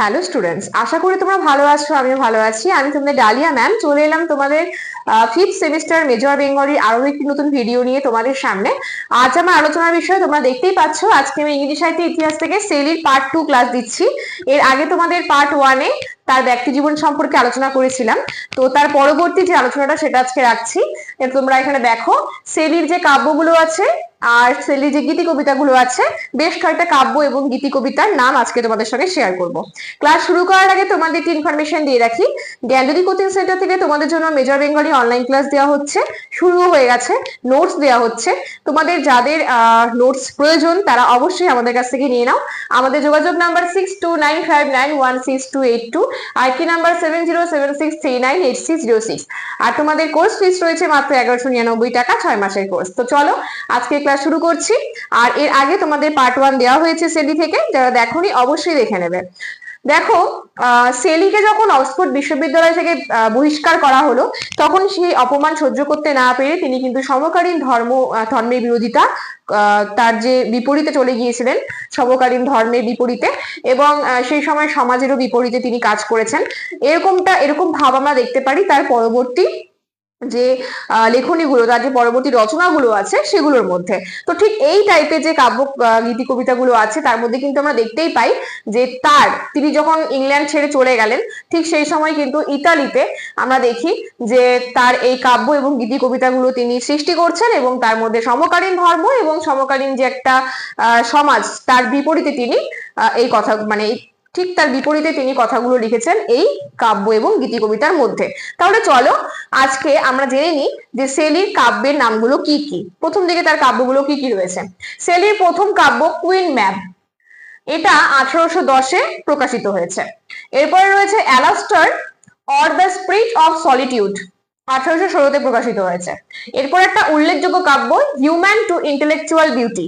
Hello students আশা করি তোমরা ভালো আছো, আমিও ভালো আছি। আমি তোমাদের ডালিয়া ম্যাম চলে এলাম তোমাদের ফিফথ সেমিস্টার মেজর বেঙ্গলি আরও একটি নতুন ভিডিও নিয়ে তোমাদের সামনে। আজ আমার আলোচনার বিষয় তোমরা দেখতেই পাচ্ছ। আজকে আমি ইংরেজি সাহিত্য ইতিহাস থেকে সেলির পার্ট টু ক্লাস দিচ্ছি। এর আগে তোমাদের পার্ট ওয়ানে তার ব্যক্তি জীবন সম্পর্কে আলোচনা করেছিলাম। তো তার পরবর্তী যে আলোচনাটা সেটা আজকে রাখছি। তোমরা এখানে দেখো সেলির যে কাব্যগুলো আছে আর সেলির যে গীতি কবিতাগুলো আছে, বেশ কয়েকটা কাব্য এবং গীতি কবিতার নাম আজকে তোমাদের সঙ্গে শেয়ার করব। ক্লাস শুরু করার আগে তোমাদের একটি ইনফরমেশন দিয়ে রাখি। জ্ঞানজ্যোতি কোচিং সেন্টার থেকে তোমাদের জন্য মেজর বেঙ্গলি অনলাইন ক্লাস দেওয়া হচ্ছে। শুরু হয়ে গেছে নোটস দেওয়া হচ্ছে। তোমাদের যাদের নোটস প্রয়োজন, তারা অবশ্যই আমাদের কাছ থেকে নিয়ে নাও। আমাদের যোগাযোগ number six two nine five nine one six two eight two আর কি number seven zero seven six three nine eight six zero six আর তোমাদের কোর্স ফিস রয়েছে মাত্র এগারোশো নিরানব্বই টাকা, ছয় মাসের কোর্স তো চলো আজকে ক্লাস শুরু করছি। আর এর আগে তোমাদের পার্ট ওয়ান দেওয়া হয়েছে সেলি থেকে, যারা দেখোনি অবশ্যই দেখে নেবে। দেখো সেলিকে যখন অক্সফোর্ড বিশ্ববিদ্যালয় থেকে বহিষ্কার করা হলো, তখন সেই অপমান সহ্য করতে না পেরে তিনি কিন্তু সমকালীন ধর্ম ধর্মের বিরোধিতা তার যে বিপরীতে চলে গিয়েছিলেন, সমকালীন ধর্মের বিপরীতে এবং সেই সময় সমাজেরও বিপরীতে তিনি কাজ করেছেন। এরকমটা, এরকম ভাব আমরা দেখতে পারি তার পরবর্তী যে লেখনীগুলো, তার যে পরবর্তী রচনাগুলো আছে সেগুলোর মধ্যে। তো ঠিক এই টাইপের যে কাব্য গীতি কবিতাগুলো আছে, তার মধ্যে কিন্তু আমরা দেখতেই পাই যে, তার, তিনি যখন ইংল্যান্ড ছেড়ে চলে গেলেন, ঠিক সেই সময় কিন্তু ইতালিতে আমরা দেখি যে, তার এই কাব্য এবং গীতি কবিতাগুলো তিনি সৃষ্টি করছেন এবং তার মধ্যে সমকালীন ধর্ম এবং সমকালীন যে একটা সমাজ, তার বিপরীতে তিনি এই কথা মানে ঠিক তার বিপরীতে তিনি কথাগুলো লিখেছেন এই কাব্য এবং গীতি কবিতার মধ্যে। তাহলে চলো, আজকে আমরা জেনে নিই যে সেলির কাব্যের নামগুলো কি কি। প্রথম দিকে তার কাব্যগুলো কি কি রয়েছে? সেলির প্রথম কাব্য কুইন ম্যাপ। এটা আঠারোশো দশে প্রকাশিত হয়েছে। এরপরে রয়েছে Alastor or the spirit of solitude. আঠারোশো ষোলোতে প্রকাশিত হয়েছে। এরপর একটা উল্লেখযোগ্য কাব্য, human to intellectual beauty.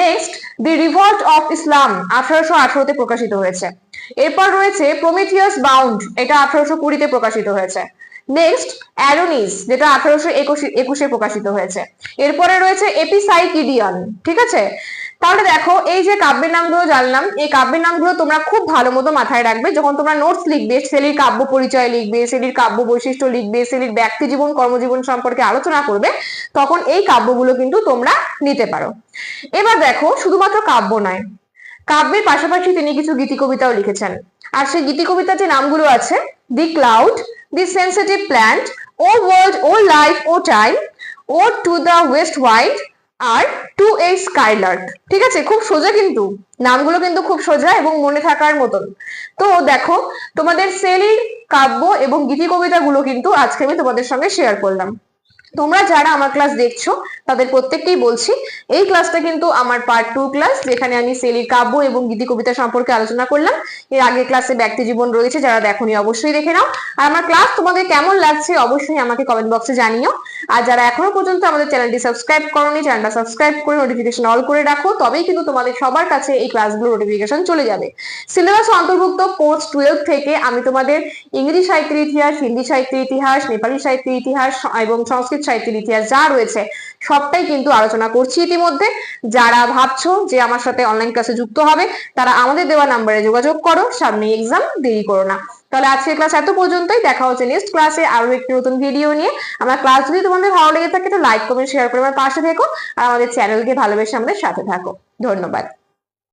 Next the revolt of Islam আঠারোশো আঠারোতে প্রকাশিত হয়েছে। এরপর রয়েছে প্রমিথিয়াস বাউন্ড এটা আঠারোশো কুড়িতে প্রকাশিত হয়েছে। নেক্সট অ্যারোনিস যেটা আঠারোশো একুশে প্রকাশিত হয়েছে। এরপরে রয়েছে এপিসাইকিডিয়ন ঠিক আছে? তাহলে দেখো, এই যে কাব্যের নামগুলো জানলাম, এই কাব্যের নামগুলো তোমরা খুব ভালো মতো মাথায় রাখবে। যখন তোমরা নোটস লিখবে, সেলির কাব্য পরিচয় লিখবে, সেলির কাব্য বৈশিষ্ট্য লিখবে, সেলির ব্যক্তি জীবন, কর্মজীবন সম্পর্কে আলোচনা করবে, তখন এই কাব্যগুলো কিন্তু তোমরা নিতে পারো। এবার দেখো, শুধুমাত্র কাব্য নয়, কাব্যের পাশাপাশি তিনি কিছু গীতি কবিতাও লিখেছেন। আর সেই গীতি কবিতার যে নামগুলো আছে the cloud the sensitive plant O world O life O time O to the west white আর টু এ স্কাইলার্ক ঠিক আছে? খুব সোজা কিন্তু। নামগুলো কিন্তু খুব সোজা এবং মনে থাকার মতন। তো দেখো, তোমাদের সেলির কাব্য এবং গীতি কবিতাগুলো কিন্তু আজকে আমি তোমাদের সঙ্গে শেয়ার করলাম। তোমরা যারা আমার ক্লাস দেখছ, তাদের প্রত্যেককেই বলছি, এই ক্লাসটা কিন্তু আমার পার্ট টু ক্লাস যেখানে আমি সেলির কাব্য এবং গীতি কবিতা সম্পর্কে আলোচনা করলাম। এর আগের ক্লাসে ব্যক্তি জীবন রয়েছে, যারা দেখোনি অবশ্যই দেখে নাও। আর আমার ক্লাস তোমাদের কেমন লাগছে অবশ্যই আমাকে কমেন্ট বক্সে জানিও। আর যারা এখনও পর্যন্ত আমাদের চ্যানেলটি সাবস্ক্রাইব করোনি চ্যানেলটা সাবস্ক্রাইব করে নোটিফিকেশন অল করে রাখো, তবেই কিন্তু তোমাদের সবার কাছে এই ক্লাসগুলো নোটিফিকেশন চলে যাবে। সিলেবাস অন্তর্ভুক্ত কোর্স টুয়েলভ থেকে আমি তোমাদের ইংরেজি সাহিত্যের ইতিহাস, হিন্দি সাহিত্যের ইতিহাস, নেপালি সাহিত্যের ইতিহাস, এবং সংস্কৃত সাহিত্যের ইতিহাস যা রয়েছে, সবটাই কিন্তু আলোচনা করছি ইতিমধ্যে। যারা ভাবছ যে আমার সাথে অনলাইন ক্লাসে যুক্ত হবে, তারা আমাদের দেওয়া নাম্বারে যোগাযোগ করো, সামনে এক্সাম দেরি করো না। তাহলে আজকের ক্লাস এত পর্যন্তই, দেখা হচ্ছে নেক্সট ক্লাসে আরও একটি নতুন ভিডিও নিয়ে। আমার ক্লাস যদি তোমাদের ভালো লেগে থাকে, তো লাইক কমেন্ট শেয়ার করে আমার পাশে থেকো। আর আমাদের চ্যানেলকে ভালোবেসে আমাদের সাথে থাকো। ধন্যবাদ।